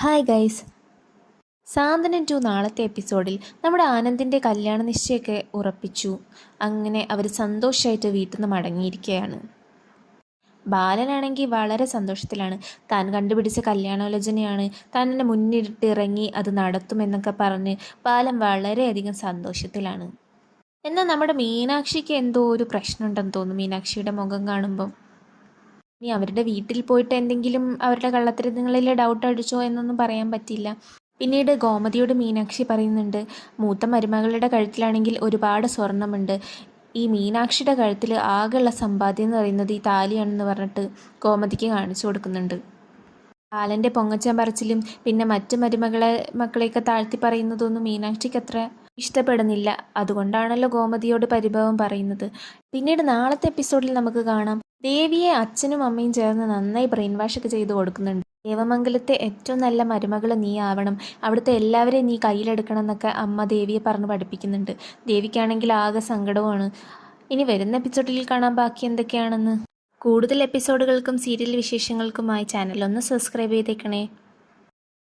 Hi guys സാന്തനൻ to നാളത്തെ എപ്പിസോഡിൽ നമ്മുടെ ആനന്ദിന്റെ കല്യാണ നിശ്ചയമൊക്കെ ഉറപ്പിച്ചു. അങ്ങനെ അവർ സന്തോഷമായിട്ട് വീട്ടിൽ നിന്ന് മടങ്ങിയിരിക്കുകയാണ്. ബാലനാണെങ്കിൽ വളരെ സന്തോഷത്തിലാണ്. താൻ കണ്ടുപിടിച്ച കല്യാണാലോചനയാണ്. താൻ എന്നെ മുന്നിട്ട് ഇറങ്ങി അത് നടത്തുമെന്നൊക്കെ പറഞ്ഞ് ബാലൻ വളരെയധികം സന്തോഷത്തിലാണ്. എന്നാൽ നമ്മുടെ മീനാക്ഷിക്ക് എന്തോ ഒരു പ്രശ്നമുണ്ടെന്ന് തോന്നുന്നു മീനാക്ഷിയുടെ മുഖം കാണുമ്പം. ഇനി അവരുടെ വീട്ടിൽ പോയിട്ട് എന്തെങ്കിലും അവരുടെ കള്ളത്തരങ്ങളിൽ ഡൗട്ട് അടിച്ചോ എന്നൊന്നും പറയാൻ പറ്റില്ല പിന്നീട് ഗോമതിയോട് മീനാക്ഷി പറയുന്നുണ്ട് മൂത്ത മരുമകളുടെ കഴുത്തിലാണെങ്കിൽ ഒരുപാട് സ്വർണമുണ്ട്. ഈ മീനാക്ഷിയുടെ കഴുത്തിൽ ആകെയുള്ള സമ്പാദ്യം എന്ന് പറയുന്നത് ഈ താലിയാണെന്ന് പറഞ്ഞിട്ട് ഗോമതിക്ക് കാണിച്ചു കൊടുക്കുന്നുണ്ട്. ബാലന്റെ പൊങ്ങച്ചം പറച്ചിലും പിന്നെ മറ്റ് മരുമകളെ മക്കളെയൊക്കെ താഴ്ത്തി പറയുന്നതൊന്നും മീനാക്ഷിക്ക് അത്ര ഇഷ്ടപ്പെടുന്നില്ല. അതുകൊണ്ടാണല്ലോ ഗോമതിയോട് പരിഭവം പറയുന്നത്. പിന്നീട് നാളത്തെ എപ്പിസോഡിൽ നമുക്ക് കാണാം. ദേവിയെ അച്ഛനും അമ്മയും ചേർന്ന് നന്നായി ബ്രെയിൻ ഒക്കെ ചെയ്ത് കൊടുക്കുന്നുണ്ട്. ദേവമംഗലത്തെ ഏറ്റവും നല്ല മരുമകൾ നീ ആവണം. അവിടുത്തെ എല്ലാവരെയും നീ കയ്യിലെടുക്കണം എന്നൊക്കെ അമ്മ ദേവിയെ പറഞ്ഞ് പഠിപ്പിക്കുന്നുണ്ട്. ദേവിക്കാണെങ്കിൽ ആകെ സങ്കടവുമാണ്. ഇനി വരുന്ന എപ്പിസോഡിൽ കാണാൻ ബാക്കി എന്തൊക്കെയാണെന്ന്? കൂടുതൽ എപ്പിസോഡുകൾക്കും സീരിയൽ വിശേഷങ്ങൾക്കുമായി ചാനൽ ഒന്ന് സബ്സ്ക്രൈബ് ചെയ്തേക്കണേ.